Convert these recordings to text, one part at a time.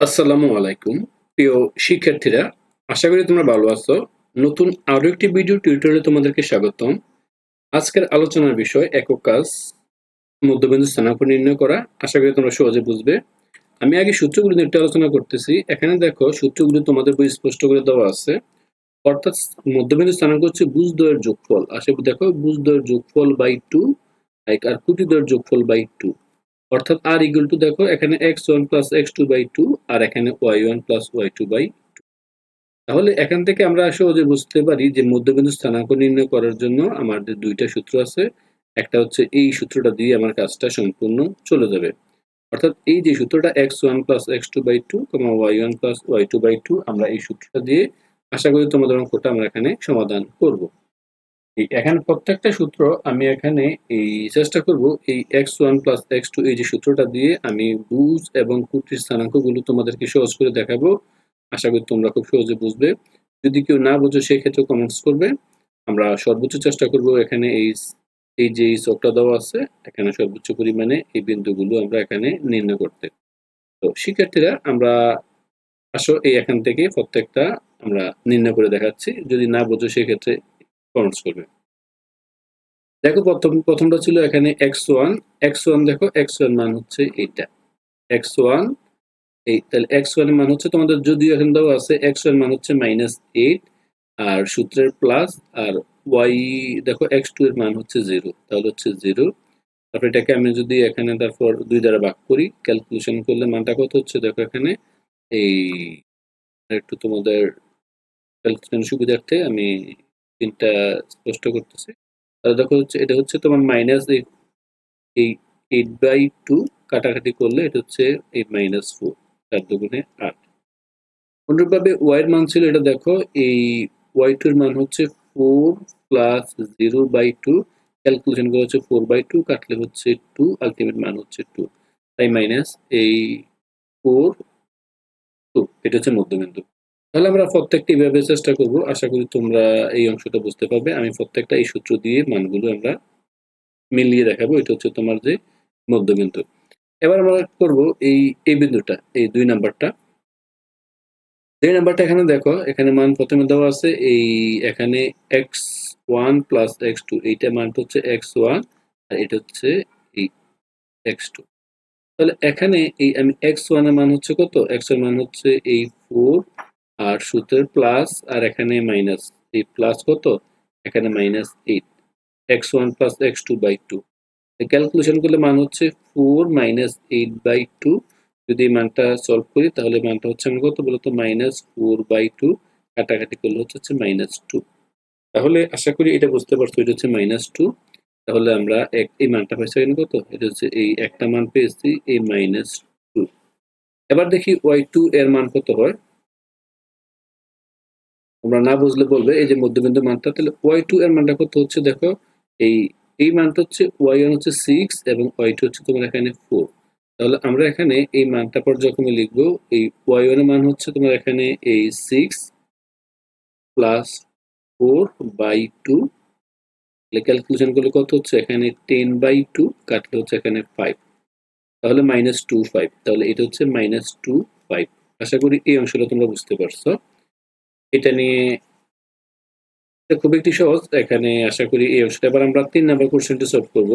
আসসালামু আলাইকুম। প্রিয় শিক্ষার্থীরা, আশা করি তোমরা ভালো আছো। নতুন আরও একটি ভিডিও টিউটোরিয়ালে তোমাদেরকে স্বাগতম। আজকের আলোচনার বিষয়, একক কাজ, মধ্যবিন্দু স্থানাঙ্ক নির্ণয় করা। আশা করি তোমরা সহজে বুঝবে। আমি আগে সূত্রগুলো নিয়ে একটু আলোচনা করতেছি। এখানে দেখো, সূত্রগুলো তোমাদের বই স্পষ্ট করে দেওয়া আছে। অর্থাৎ মধ্যবিন্দু স্থানাঙ্ক হচ্ছে বুজদ্বয়ের যোগফল। আসলে দেখো বুজদ্বয়ের যোগফল বাই টু আর কুটিদ্বয়ের যোগফল বাই টু অর্থাৎ আর ইকুয়াল টু দেখো, এখানে x one plus x two by two আর এখানে y one plus y two by two তাহলে এখান থেকে আমরা সহজে বুঝতে পারি যে মধ্যবিন্দু স্থানাঙ্ক নির্ণয় করার জন্য আমাদের দুইটা সূত্র আছে। একটা হচ্ছে এই সূত্রটা দিয়ে আমার কাজটা সম্পূর্ণ চলে যাবে। অর্থাৎ এই যে সূত্রটা x one plus x two by two comma y one plus y two by two আমরা এই সূত্রটা দিয়ে আশা করি তোমাদের অঙ্কটা আমরা এখানে সমাধান করব। এখানে প্রত্যেকটা সূত্র আমি এখানে এই চেষ্টা করব এই x one plus x two এই যে সূত্রটা দিয়ে আমি বুঝ এবং কুটির স্থানাঙ্কগুলো তোমাদেরকে সহজ করে দেখাবো। আশা করি তোমরা খুব সহজে বুঝবে। যদি কেউ না বোঝো সেই ক্ষেত্রে কমেন্টস করবে। আমরা সর্বোচ্চ চেষ্টা করব এখানে এই এই যে এই চকটা দেওয়া আছে, এখানে সর্বোচ্চ পরিমাণে এই বিন্দুগুলো আমরা এখানে নির্ণয় করতে। তো শিক্ষার্থীরা, আমরা আসো এই এখান থেকে প্রত্যেকটা আমরা নির্ণয় করে দেখাচ্ছি। যদি না বোঝো, সেক্ষেত্রে কমেন্টস করবে। দেখো প্রথম, প্রথমটা ছিল এখানে এক্স ওয়ান এক্স ওয়ান দেখো এক্স ওয়ান মান হচ্ছে এইটা। এক্স ওয়ান এই তাহলে এক্স ওয়ান মান হচ্ছে তোমাদের যদিও এখানে দেওয়া আছে এক্স ওয়ান মান হচ্ছে মাইনাস এইট আর সূত্রের প্লাস আর ওয়াই দেখো এক্স টু এর মান হচ্ছে জিরো তাহলে হচ্ছে জিরো তারপর এটাকে আমি যদি এখানে তারপর দুই দ্বারা ভাগ করি ক্যালকুলেশন করলে মানটা কত হচ্ছে দেখো এখানে? এই একটু তোমাদের ক্যালকুলেশন সুবিধার্থে আমি তিনটা স্পষ্ট করতেছি। তাহলে দেখো হচ্ছে, এটা হচ্ছে তোমার মাইনাস এই এইট বাই টু কাটাকাটি করলে এটা হচ্ছে এই মাইনাস ফোর চার দুগুণে আট। অনুরূপভাবে ওয়াইয়ের মান ছিল এটা দেখো, এই ওয়াই টুর মান হচ্ছে four plus zero by two calculation করা হচ্ছে ফোর বাই টু কাটলে হচ্ছে টু আলটিমেট মান হচ্ছে টু তাই মাইনাস এই ফোর টু এটা হচ্ছে মধ্যবিন্দু। তাহলে আমরা প্রত্যেকটি এইভাবে চেষ্টা করব। আশা করি তোমরা এই অংশটা বুঝতে পারবে। আমি প্রত্যেকটা এই সূত্র দিয়ে মানগুলো আমরা মিলিয়ে দেখাবো। এটা হচ্ছে তোমার যে মধ্যবিন্দু। এবার আমরা করব এই এই বিন্দুটা, এই দুই নাম্বারটা। দুই নাম্বারটা এখানে দেখো, এখানে মান প্রথমে দেওয়া আছে, এই এখানে x one plus x two, এইটা মানটা হচ্ছে এক্স ওয়ান, আর এটা হচ্ছে এই এক্স টু। তাহলে এখানে এই, আমি এক্স ওয়ানের মান হচ্ছে কত? এক্সের মান হচ্ছে এই ফোর আর সূত্রের প্লাস আর এখানে মাইনাস এই প্লাস কত? এখানে minus eight x one plus x two by two calculation করলে মান হচ্ছে four minus eight by two যদি এই মানটা সলভ করি, তাহলে মানটা হচ্ছে আমি কত বলতো? মাইনাস ফোর বাই টু কাটাকাটি করলে হচ্ছে মাইনাস টু তাহলে আশা করি এটা বুঝতে পারছ, এটা হচ্ছে মাইনাস টু তাহলে আমরা এক, এই মানটা পাইছি এখানে কত? এটা হচ্ছে এই একটা মান পেয়েছি, এই মাইনাস টু এবার দেখি ওয়াই টু এর মান কত হয়? তোমরা না বুঝলে বলবে, এই যে মধ্যবিন্দু মানটা, তাহলে ওয়াই টু এর মানটা কত হচ্ছে দেখো? এই এই মানটা হচ্ছে ওয়াই ওয়ান হচ্ছে সিক্স এবং ওয়াই টু হচ্ছে তোমার এখানে ফোর তাহলে আমরা এখানে এই মানটা পর্যায়ক্রমে লিখব, এই ওয়াই ওয়ানের মান হচ্ছে তোমার এখানে এই six plus four by two calculation করলে কত হচ্ছে? এখানে টেন বাই টু কাটলে হচ্ছে এখানে ফাইভ তাহলে মাইনাস টু ফাইভ তাহলে এটা হচ্ছে মাইনাস টু ফাইভ আশা করি এই অংশটা তোমরা বুঝতে পারছ। এটা নিয়ে খুব একটি সহজ, এখানে আশা করি এই অংশটা এবার আমরা তিন নাম্বার কোশ্চেনটি সলভ করব।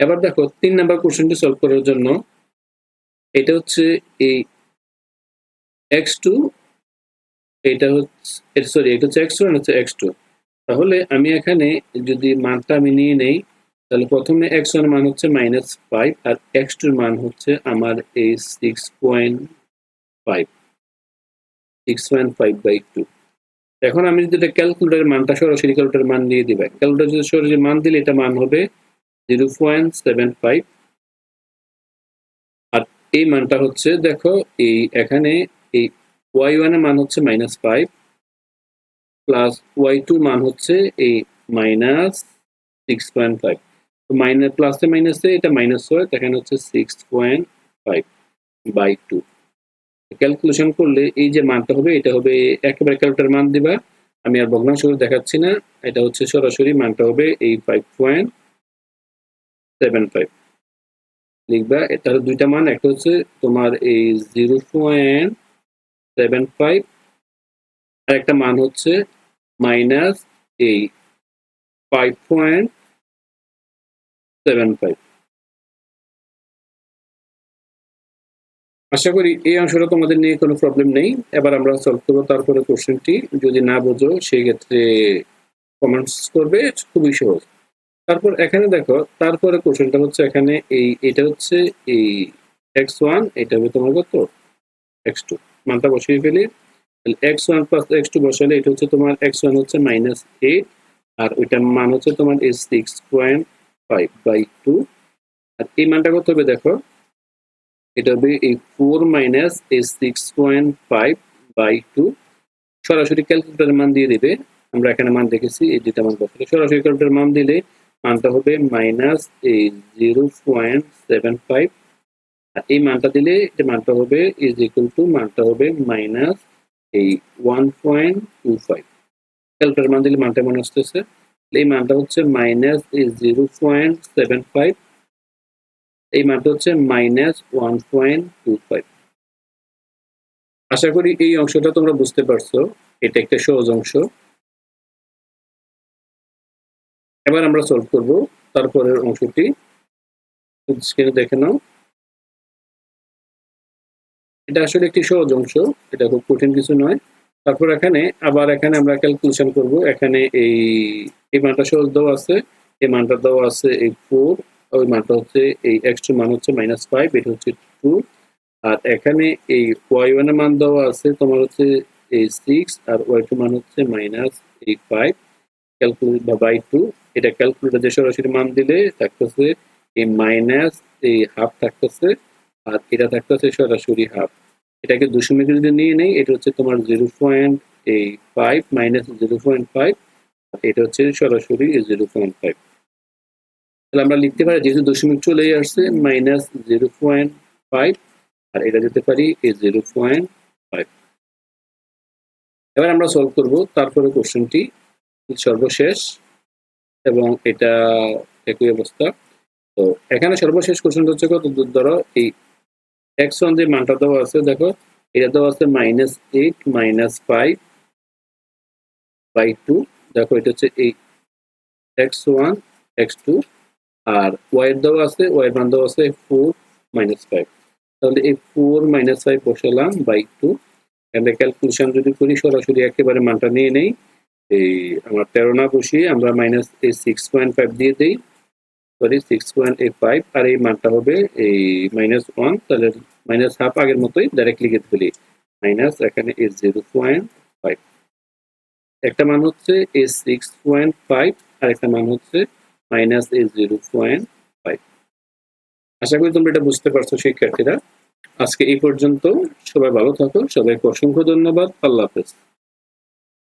এবার দেখো, তিন নাম্বার কোশ্চেনটি সলভ করার জন্য এটা হচ্ছে এই এক্স টু এটা হচ্ছে সরি এটা হচ্ছে এক্স ওয়ান হচ্ছে এক্স টু তাহলে আমি এখানে যদি মানটা আমি নিয়ে নেই, তাহলে প্রথমে এক্স ওয়ান মান হচ্ছে মাইনাস ফাইভ আর এক্স টুর মান হচ্ছে আমার এই six point five six point five by two এখন আমি যদি এটা ক্যালকুলেটারের মানটা সরাসরি ক্যালকুলেটার মান দিয়ে দিই ক্যালকুলেটার যদি সরাসরি মান দিলে এটা মান হবে জিরো পয়েন্ট সেভেন ফাইভ আর এই মানটা হচ্ছে, দেখো, এই এখানে এই ওয়াই ওয়ানের মান হচ্ছে মাইনাস ফাইভ প্লাস ওয়াই টুর মান হচ্ছে এই মাইনাস সিক্স পয়েন্ট ফাইভ তো মাইনাস প্লাসে মাইনাসে এটা মাইনাস হয় এখানে হচ্ছে six point five by two calculation করলে এই যে মানটা হবে, এটা হবে একেবারে ক্যালকুলেটার মান দিবা। আমি আর ভগ্নাংশ দেখাচ্ছি না। এটা হচ্ছে সরাসরি মানটা হবে এই ফাইভ পয়েন্ট সেভেন ফাইভ লিখবা এটার দুইটা মান, একটা হচ্ছে তোমার এই জিরো পয়েন্ট সেভেন ফাইভ আর একটা মান হচ্ছে মাইনাস এই ফাইভ পয়েন্ট সেভেন ফাইভ আশা করি এই অংশটা তোমাদের নিয়ে কোনো প্রবলেম নেই। এবার আমরা সলভ করব তারপরে কোশ্চেনটি যদি না বোঝো, সেই ক্ষেত্রে কমেন্টস করবে, খুবই সহজ। তারপর এখানে দেখো, তারপরে কোশ্চেনটা হচ্ছে এখানে এই, এটা হচ্ছে এই এক্স ওয়ান এটা হবে তোমার কত? এক্স টু মানটা বসিয়ে ফেলি। তাহলে x one plus x two বসালে এটা হচ্ছে তোমার এক্স ওয়ান হচ্ছে মাইনাস এইট আর ওইটার মান হচ্ছে তোমার এই six point five by two আর এই মানটা কত হবে দেখো? এটা হবে এই ফোর মাইনাস এই six point five by two সরাসরি ক্যালকুলেটারের মান দিয়ে দিবে। আমরা এখানে মান দেখেছি, এই দুটা মান বসালে সরাসরি ক্যালকুলেটার মান দিলে মানটা হবে মাইনাস এই জিরো পয়েন্ট সেভেন ফাইভ আর এই মানটা দিলে এই মানটা হবে ইজ ইকুয়াল টু মানটা হবে মাইনাস এই one point two five calculator মান দিলে মানটা মনে আসতেছে। এই মানটা হচ্ছে মাইনাস এই জিরো পয়েন্ট সেভেন ফাইভ এই মানটা হচ্ছে minus one point two five আশা করি এই অংশটা তোমরা বুঝতে পারছ। এটা একটা সহজ অংশ। এবার আমরা সলভ করব তারপরের অংশটি। স্ক্রিনে দেখে নাও। এটা আসলে একটি সহজ অংশ। এটা খুব কঠিন কিছু নয়। তারপর এখানে, আবার এখানে আমরা ক্যালকুলেশন করব। এখানে এই এই মানটা সহজ দেওয়া আছে। এই মানটা দেওয়া আছে এই ফোর ওই মানটা হচ্ছে এই এক্স টু মান হচ্ছে মাইনাস ফাইভ এটা হচ্ছে টু আর এখানে এই ওয়াই ওয়ানের মান দেওয়া আছে তোমার হচ্ছে এই সিক্স আর ওয়াই টু মান হচ্ছে মাইনাস এই ফাইভ ক্যালকুলেট বা বাই টু এটা ক্যালকুলেটার যে সরাসরি মান দিলে থাকতেছে এই মাইনাস এই হাফ থাকতেছে, আর এটা থাকতেছে সরাসরি হাফ এটাকে দশমিক যদি নিয়ে নেই, এটা হচ্ছে তোমার জিরো পয়েন্ট এই five minus zero point five এটা হচ্ছে সরাসরি জিরো পয়েন্ট ফাইভ তাহলে আমরা লিখতে পারি যেহেতু দশমিক চলেই আসছে মাইনাস জিরো পয়েন্ট ফাইভ আর এটা দিতে পারি এই জিরো পয়েন্ট ফাইভ এবার আমরা সলভ করব তারপরে কোশ্চেনটি সর্বশেষ, এবং এটা একই অবস্থা। তো এখানে সর্বশেষ কোশ্চেনটা হচ্ছে কত? ধরো, এই এক্স ওয়ান যে মানটা দেওয়া আছে, দেখো, এটা দেওয়া আছে minus eight minus five by two দেখো, এটা হচ্ছে এই এক্স ওয়ান এক্স টু আর ওয়াইয়ের দেওয়া আছে ওয়াইয়ের মান দেওয়া আছে ফোর মাইনাস ফাইভ তাহলে এই ফোর মাইনাস ফাইভ বসালাম বাই টু এখানে ক্যালকুলেশন যদি করি, সরাসরি একেবারে মানটা নিয়ে নেই। এই আমার তেরো না বসিয়ে আমরা মাইনাস এই সিক্স পয়েন্ট ফাইভ দিয়ে দিই। সরি সিক্স পয়েন্ট এই ফাইভ আর এই মানটা হবে এই মাইনাস ওয়ান তাহলে মাইনাস হাফ আগের মতোই ডাইরেক্ট লিখে ফেলি মাইনাস এখানে এই জিরো পয়েন্ট ফাইভ একটা মান হচ্ছে এই সিক্স পয়েন্ট ফাইভ আর একটা মান হচ্ছে মাইনাস এ জিরো পয়েন্ট ফাইভ আশা করি তোমরা এটা বুঝতে পারছ, শিক্ষার্থীরা। আজকে এই পর্যন্ত সবাই ভালো থাকো, সবাইকে অসংখ্য ধন্যবাদ। আল্লাহ হাফেজ।